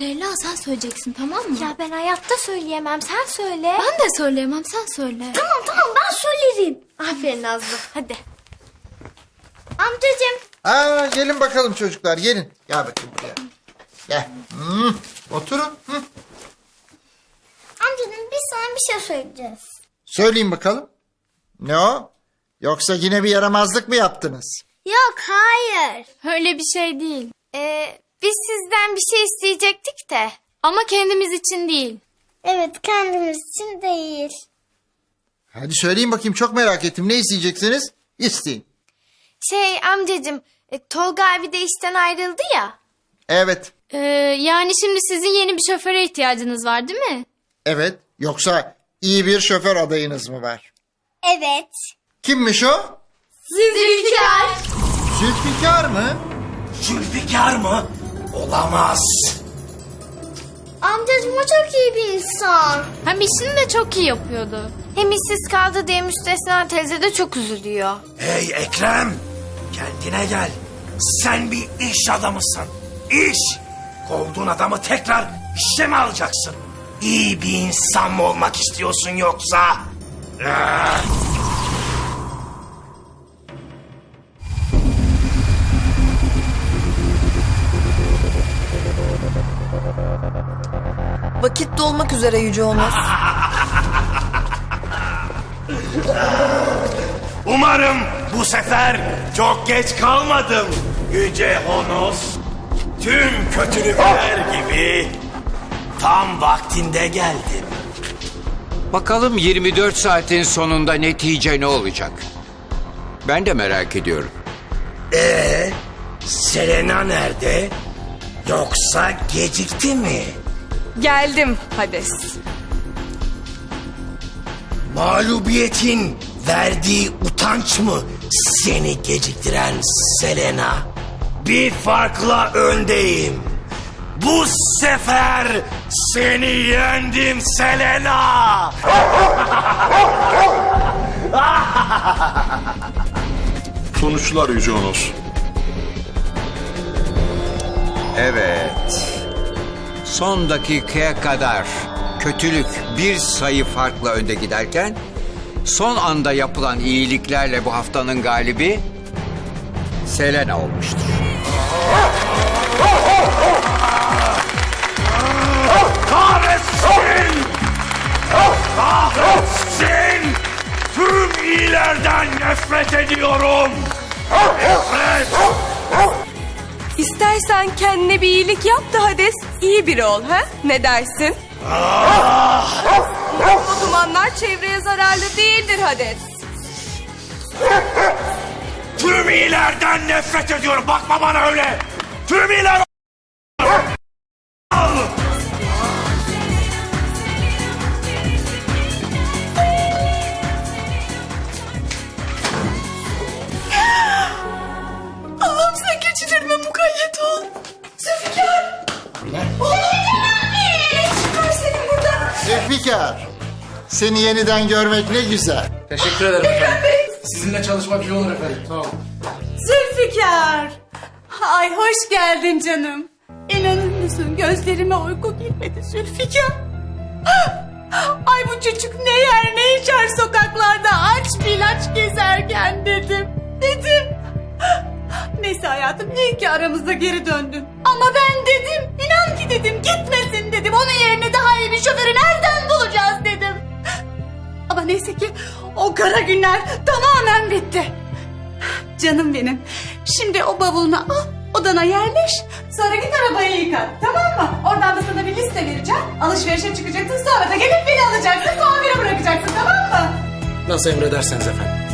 Leyla sen söyleyeceksin tamam mı? Ya ben hayatta söyleyemem. Sen söyle. Ben de söyleyemem sen söyle. Tamam tamam ben söylerim. Aferin Nazlı. Hadi. Amcacığım. Aa, gelin bakalım çocuklar gelin. Gel bakayım buraya. Gel. Hmm, Oturun. Hı. Amcacığım biz sana bir şey söyleyeceğiz. Söyleyin bakalım. Ne o? Yoksa yine bir yaramazlık mı yaptınız? Yok hayır. Öyle bir şey değil. Ee, biz sizden bir şey isteyecektik de. Ama kendimiz için değil. Evet kendimiz için değil. Hadi söyleyin bakayım çok merak ettim. Ne isteyeceksiniz? İsteyin. Şey amcacığım e, Tolga abi de işten ayrıldı ya. Evet. Ee, yani şimdi sizin yeni bir şoföre ihtiyacınız var değil mi? Evet. Yoksa iyi bir şoför adayınız mı var? Evet. Kimmiş o? Zülfikar. Zülfikar mı? Zülfikar mı? Olamaz. Amcacığım o çok iyi bir insan. Hem işini de çok iyi yapıyordu. Hem işsiz kaldı diye Müstesna teyze de çok üzülüyor. Hey Ekrem, kendine gel. Sen bir iş adamısın. İş. Kovduğun adamı tekrar işe mi alacaksın? İyi bir insan mı olmak istiyorsun yoksa? Ah! Vakit dolmak üzere Yüce Onos. Umarım bu sefer çok geç kalmadım Yüce Honos. Tüm kötülükler gibi tam vaktinde geldim. Bakalım 24 saatin sonunda netice ne olacak? Ben de merak ediyorum. Ee, Selena nerede? Yoksa gecikti mi? Geldim Hades. Mağlubiyetin verdiği utanç mı seni geciktiren Selena? Bir farkla öndeyim. Bu sefer seni yendim Selena. Sonuçlar Yüce Onos. Evet. Son dakikaya kadar kötülük bir sayı farkla önde giderken son anda yapılan iyiliklerle bu haftanın galibi Selena olmuştur. Kahretsin! Kahretsin! Tüm iyilerden nefret ediyorum. Nefret! İstersen kendine bir iyilik yap da Hades iyi biri ol ha? Ne dersin? o dumanlar çevreye zararlı değildir Hades. Tüm iyilerden nefret ediyorum. Bakma bana öyle. Tüm iyiler... Zülfikar. Seni yeniden görmek ne güzel. Teşekkür ederim efendim. Sizinle çalışmak iyi olur efendim. Sağ olun. Zülfikar. Ay hoş geldin canım. İnanır mısın gözlerime uyku girmedi Zülfikar. Ay bu çocuk ne yer ne içer sokaklarda aç bir ilaç gezerken dedim. Dedim. Neyse hayatım iyi ki aramızda geri döndün. Ama ben dedim inan ki dedim gitmesin dedim. Onun yerine daha iyi bir şoförü nereden. Ama neyse ki o kara günler tamamen bitti. Canım benim. Şimdi o bavulunu al, odana yerleş. Sonra git arabayı yıka. Tamam mı? Oradan da sana bir liste vereceğim. Alışverişe çıkacaksın. Sonra da gelip beni alacaksın. Tamire bırakacaksın. Tamam mı? Nasıl emrederseniz efendim.